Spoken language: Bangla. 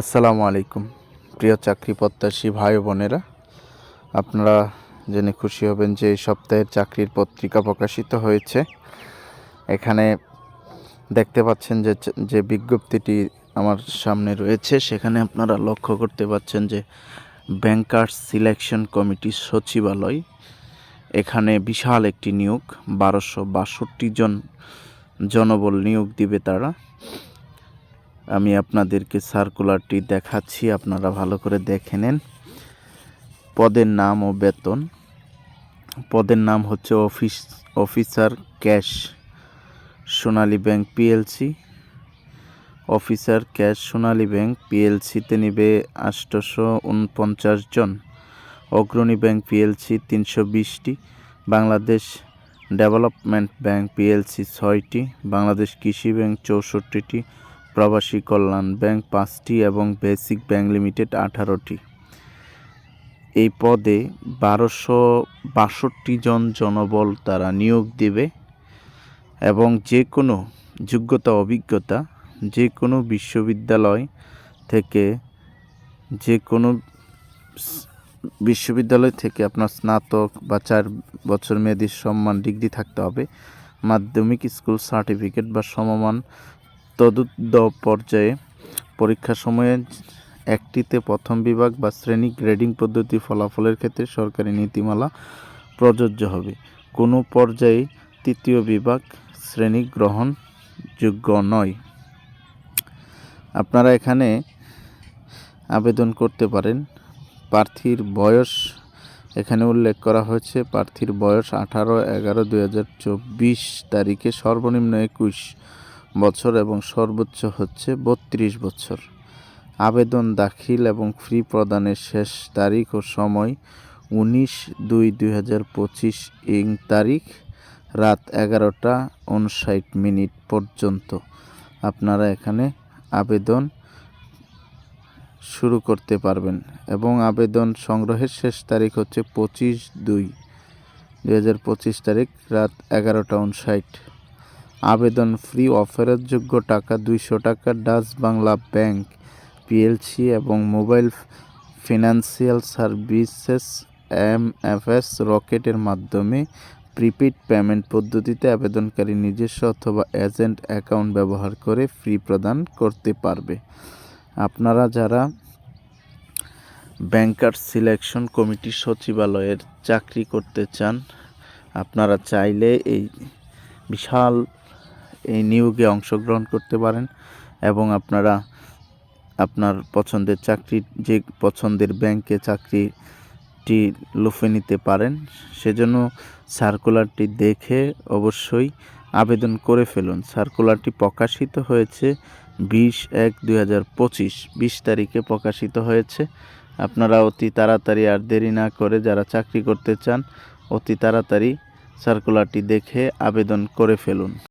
আসসালামু আলাইকুম। প্রিয় চাকরি প্রত্যাশী ভাই বোনেরা, আপনারা জেনে খুশি হবেন যে এই সপ্তাহের চাকরির পত্রিকা প্রকাশিত হয়েছে। এখানে দেখতে পাচ্ছেন যে যে বিজ্ঞপ্তিটি আমার সামনে রয়েছে, সেখানে আপনারা লক্ষ্য করতে পাচ্ছেন যে ব্যাংকার্স সিলেকশন কমিটি সচিবালয়, এখানে বিশাল একটি নিয়োগ, বারোশো বাষট্টি জন জনবল নিয়োগ দিবে তারা। আমি আপনাদেরকে সার্কুলারটি দেখাচ্ছি, আপনারা ভালো করে দেখে নেন। পদের নাম ও বেতন। পদের নাম হচ্ছে office, officer cash, Sonali bank PLC. Officer cash, Sonali bank পিএলসিতে নিবে আটশোশো উনপঞ্চাশ জন। অগ্রণী ব্যাংক পিএলসি তিনশো বিশটি। বাংলাদেশ ডেভেলপমেন্ট ব্যাংক পিএলসি ছয়টি। বাংলাদেশ কৃষি ব্যাংক চৌষট্টিটি। প্রবাসী কল্যাণ ব্যাংক পাঁচটি এবং বেসিক ব্যাংক লিমিটেড আঠারোটি। এই পদে বারোশো বাষট্টি জন জনবল তারা নিয়োগ দেবে এবং যে কোনো যোগ্যতা, অভিজ্ঞতা, যে কোনো বিশ্ববিদ্যালয় থেকে যে কোনো বিশ্ববিদ্যালয় থেকে আপনার স্নাতক বা চার বছর মেয়াদী সম্মান ডিগ্রি থাকতে হবে। মাধ্যমিক স্কুল সার্টিফিকেট বা সমমান তদুদ্ধ পর্যায়ে পরীক্ষা সময়ে একটিতে প্রথম বিভাগ বা শ্রেণি গ্রেডিং পদ্ধতি ফলাফলের ক্ষেত্রে সরকারি নীতিমালা প্রযোজ্য হবে। কোনো পর্যায়ে তৃতীয় বিভাগ শ্রেণি গ্রহণযোগ্য নয়। আপনারা এখানে আবেদন করতে পারেন। প্রার্থীর বয়স এখানে উল্লেখ করা হয়েছে। প্রার্থীর বয়স আঠারো এগারো দুই তারিখে সর্বনিম্ন একুশ। বছর এবং সর্বোচ্চ হচ্ছে বত্রিশ বছর। আবেদন দাখিল এবং ফ্রি প্রদানের শেষ তারিখ ও সময় উনিশ দুই দুই হাজার পঁচিশ ইং তারিখ রাত এগারোটা উনষাট মিনিট পর্যন্ত। আপনারা এখানে আবেদন শুরু করতে পারবেন এবং আবেদন সংগ্রহের শেষ তারিখ হচ্ছে পঁচিশ দুই পঁচিশ তারিখ রাত এগারোটা উনষাট আবেদন ফ্রি অফারেরযোগ্য টাকা দুইশো টাকা ডাচ বাংলা ব্যাংক, পিএলসি এবং mobile financial services M F S রকেটের মাধ্যমে প্রিপেড পেমেন্ট পদ্ধতিতে আবেদনকারী নিজস্ব অথবা এজেন্ট অ্যাকাউন্ট ব্যবহার করে ফ্রি প্রদান করতে পারবে। আপনারা যারা ব্যাংকার সিলেকশন কমিটি সচিবালয়ের চাকরি করতে চান, আপনারা চাইলে এই বিশাল এই নিয়োগে অংশগ্রহণ করতে পারেন এবং আপনারা আপনার পছন্দের চাকরি, যে পছন্দের ব্যাংকে চাকরিটি লুফে নিতে পারেন, সেজন্য সার্কুলারটি দেখে অবশ্যই আবেদন করে ফেলুন। সার্কুলারটি প্রকাশিত হয়েছে বিশ এক দুই হাজার পঁচিশ, বিশ তারিখে প্রকাশিত হয়েছে। আপনারা অতি তাড়াতাড়ি আর দেরি না করে যারা চাকরি করতে চান, অতি তাড়াতাড়ি সার্কুলারটি দেখে আবেদন করে ফেলুন।